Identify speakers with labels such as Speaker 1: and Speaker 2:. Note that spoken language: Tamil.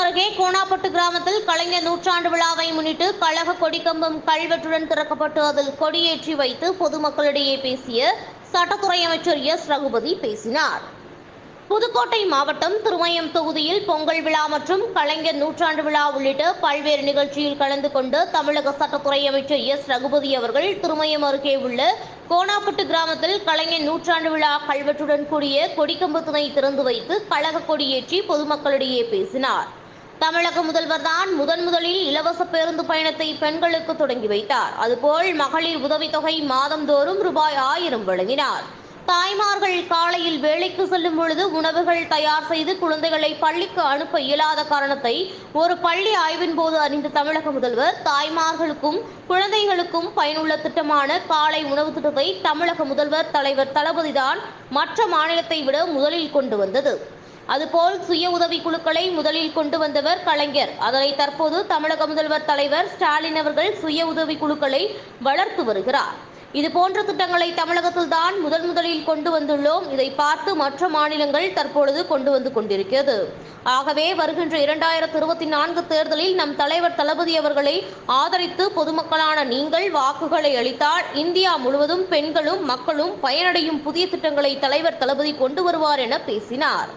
Speaker 1: அருகே கோணாப்பட்டு கிராமத்தில் கலைஞர் நூற்றாண்டு விழாவை முன்னிட்டு கழக கொடிக்கம்பம் கல்வெட்டுடன் திறக்கப்பட்டு அதில் கொடியேற்றி வைத்து பொதுமக்களிடையே பேசிய சட்டத்துறை அமைச்சர் எஸ். ரகுபதி பேசினார். புதுக்கோட்டை மாவட்டம் திருமயம் தொகுதியில் பொங்கல் விழா மற்றும் கலைஞர் நூற்றாண்டு விழா உள்ளிட்ட பல்வேறு நிகழ்ச்சியில் கலந்து கொண்டு தமிழக சட்டத்துறை அமைச்சர் எஸ். ரகுபதி அவர்கள் திருமயம் அருகே உள்ள கோணாப்பட்டு கிராமத்தில் கலைஞர் நூற்றாண்டு விழா கல்வெட்டுடன் கூடிய கொடிக்கம்பத்தினை திறந்து வைத்து கழக கொடியேற்றி பொதுமக்களிடையே பேசினார். தமிழக முதல்வர் தான் முதன் முதலில் இலவச பேருந்து பயணத்தை பெண்களுக்கு தொடங்கி வைத்தார். அதுபோல் மகளிர் உதவித்தொகை மாதந்தோறும் ரூபாய் ஆயிரம் வழங்கினார். தாய்மார்கள் காலையில் வேலைக்கு செல்லும் பொழுது உணவுகள் தயார் செய்து குழந்தைகளை பள்ளிக்கு அனுப்ப இயலாத காரணத்தை ஒரு பள்ளி ஆய்வின் போது அறிந்த தமிழக முதல்வர் தாய்மார்களுக்கும் குழந்தைகளுக்கும் பயனுள்ள திட்டமான காலை உணவு திட்டத்தை தமிழக முதல்வர் தலைவர் தளபதிதான் மற்ற மாநிலத்தை விட முதலில் கொண்டு வந்தது. அதுபோல் சுய உதவி குழுக்களை முதலில் கொண்டு வந்தவர் கலைஞர். அதனை தற்போது தமிழக முதல்வர் தலைவர் ஸ்டாலின் அவர்கள் சுய உதவி குழுக்களை வளர்த்து வருகிறார். இது போன்ற திட்டங்களை தமிழகத்தில் தான் முதன் முதலில் கொண்டு வந்துள்ளோம். இதை பார்த்து மற்ற மாநிலங்கள் தற்பொழுது கொண்டு வந்து கொண்டிருக்கிறது. ஆகவே வருகின்ற இரண்டாயிரத்தி இருபத்தி நான்கு தேர்தலில் நம் தலைவர் தளபதி அவர்களை ஆதரித்து பொதுமக்களான நீங்கள் வாக்குகளை அளித்தால் இந்தியா முழுவதும் பெண்களும் மக்களும் பயனடையும் புதிய திட்டங்களை தலைவர் தளபதி கொண்டு வருவார் என பேசினார்.